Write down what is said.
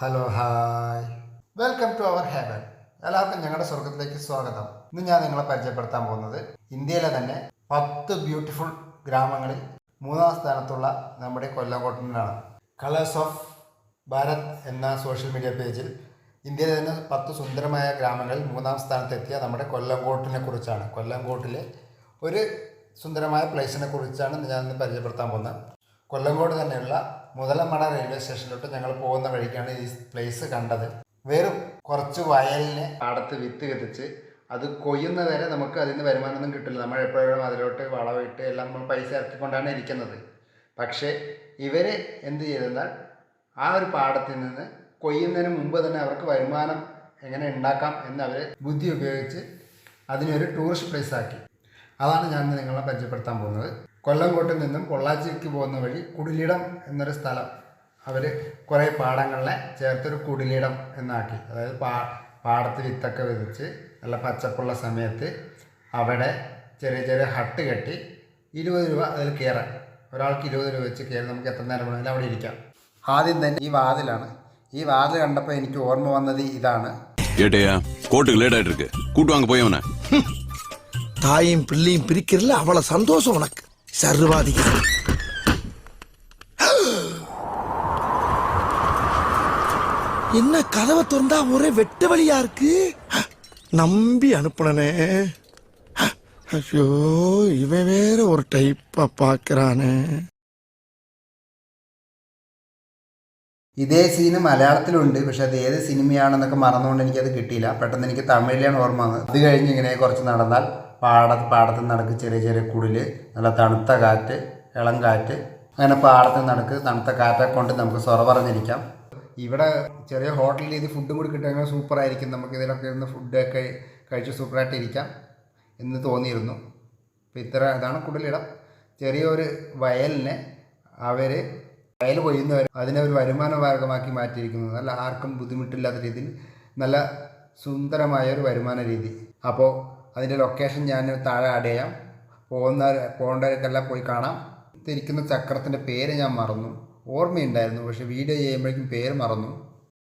Hello hi welcome to our heaven എല്ലാവർക്കും ഞങ്ങളുടെ സ്വർഗത്തിലേക്ക് സ്വാഗതം. ഇന്ന് ഞാൻ നിങ്ങളെ പരിചയപ്പെടുത്താൻ പോകുന്നത് ഇന്ത്യയിലെ തന്നെ പത്ത് ബ്യൂട്ടിഫുൾ ഗ്രാമങ്ങളിൽ മൂന്നാം സ്ഥാനത്തുള്ള നമ്മുടെ കൊല്ലംകോട്ടനാണ് കളേഴ്സ് ഓഫ് ഭാരത് എന്ന സോഷ്യൽ മീഡിയ പേജിൽ ഇന്ത്യയിലെ തന്നെ പത്ത് സുന്ദരമായ ഗ്രാമങ്ങളിൽ മൂന്നാം സ്ഥാനത്തെത്തിയ നമ്മുടെ കൊല്ലംകോട്ടിനെ കുറിച്ചാണ്. കൊല്ലംകോട്ടിലെ ഒരു സുന്ദരമായ പ്ലേസിനെ കുറിച്ചാണ് ഞാൻ ഇന്ന് പരിചയപ്പെടുത്താൻ പോകുന്നത്. കൊല്ലംകോട് തന്നെയുള്ള മുതലമട റെയിൽവേ സ്റ്റേഷനിലോട്ട് ഞങ്ങൾ പോകുന്ന വഴിക്കാണ് ഈ പ്ലേസ് കണ്ടത്. വെറും കുറച്ച് വയലിനെ പാടത്ത് വിത്ത് കത്തിച്ച് അത് കൊയ്യുന്ന വരെ നമുക്ക് അതിൽ നിന്ന് വരുമാനമൊന്നും കിട്ടില്ല. നമ്മൾ എപ്പോഴും അതിലോട്ട് വളമിട്ട് എല്ലാം നമ്മൾ പൈസ ഇറക്കിക്കൊണ്ടാണ് ഇരിക്കുന്നത്. പക്ഷേ ഇവർ എന്ത് ചെയ്തെന്നാൽ ആ ഒരു പാടത്തിൽ നിന്ന് കൊയ്യുന്നതിന് മുമ്പ് തന്നെ അവർക്ക് വരുമാനം എങ്ങനെ ഉണ്ടാക്കാം എന്ന് അവർ ബുദ്ധി ഉപയോഗിച്ച് അതിനൊരു ടൂറിസ്റ്റ് പ്ലേസ് ആക്കി. അതാണ് ഞാൻ നിങ്ങളെ പരിചയപ്പെടുത്താൻ പോകുന്നത്. കൊല്ലംകോട്ടിൽ നിന്നും പൊള്ളാച്ചിക്ക് പോകുന്ന വഴി കുടിലിടം എന്നൊരു സ്ഥലം അവർ കുറേ പാടങ്ങളെ ചേർത്തൊരു കുടിലിടം എന്നാക്കി അതായത് പാ പാടത്ത് വിത്തൊക്കെ വിതച്ച് നല്ല പച്ചപ്പുള്ള സമയത്ത് അവിടെ ചെറിയ ചെറിയ ഹട്ട് കെട്ടി ഇരുപത് രൂപ അതിൽ കയറാൻ ഒരാൾക്ക് ഇരുപത് രൂപ വെച്ച് കയറി നമുക്ക് എത്ര നേരം വേണമെങ്കിലും അവിടെ ഇരിക്കാം ആദ്യം തന്നെ ഈ വാതിലാണ് ഈ വാതിൽ കണ്ടപ്പോൾ എനിക്ക് ഓർമ്മ വന്നത് ഇതാണ് ஏட்டையா கோர்ட்டுக்கு லேட் ஆயிட்டு இருக்கு கூட்டு வாங்க போய் அவனை தாயும் பிள்ளையும் பிரிக்கிறதுல அவ்வளவு சந்தோஷம் உனக்கு சர்வாதிக என்ன கதவை திறந்தா ஒரே வெட்ட வழியா இருக்கு நம்பி அனுப்புனனே ஐயோ இவன் வேற ஒரு டைப்பா பாக்குறானே ഇതേ സീന് മലയാളത്തിലുണ്ട് പക്ഷെ അത് ഏത് സിനിമയാണെന്നൊക്കെ മറന്നുകൊണ്ട് എനിക്കത് കിട്ടിയില്ല പെട്ടെന്ന് എനിക്ക് തമിഴിലാണ് ഓർമ്മ വന്നത് അത് കഴിഞ്ഞ് ഇങ്ങനെ കുറച്ച് നടന്നാൽ പാടത്ത് പാടത്ത് നടക്ക് ചെറിയ ചെറിയ കുടിൽ നല്ല തണുത്ത കാറ്റ് ഇളം കാറ്റ് അങ്ങനെ പാടത്ത് നടക്ക് തണുത്ത കാറ്റെ കൊണ്ട് നമുക്ക് സ്വറ പറഞ്ഞിരിക്കാം. ഇവിടെ ചെറിയ ഹോട്ടലിൽ ഇത് ഫുഡും കൂടി കിട്ടുമെങ്കിൽ സൂപ്പറായിരിക്കും നമുക്ക് ഇതിലൊക്കെ ഇരുന്ന് ഫുഡൊക്കെ കഴിച്ച് സൂപ്പറായിട്ട് ഇരിക്കാം എന്ന് തോന്നിയിരുന്നു. അപ്പോൾ ഇത്ര ഇതാണ് കുടലിടം ചെറിയൊരു വയലിനെ അവർ വയൽ കൊയ്യുന്നവർ അതിനെ ഒരു വരുമാന മാർഗമാക്കി മാറ്റിയിരിക്കുന്നത്. നല്ല ആർക്കും ബുദ്ധിമുട്ടില്ലാത്ത രീതിയിൽ നല്ല സുന്ദരമായ ഒരു വരുമാന രീതി. അപ്പോൾ അതിന്റെ ലൊക്കേഷൻ ഞാൻ താഴെ ആഡ് ചെയ്യാം. പോകുന്ന പോകേണ്ടവർക്കെല്ലാം പോയി കാണാം. തിരിക്കുന്ന ചക്രത്തിന്റെ പേര് ഞാൻ മറന്നു. ഓർമ്മയുണ്ടായിരുന്നു പക്ഷേ വീഡിയോ ചെയ്യുമ്പോഴേക്കും പേര് മറന്നു.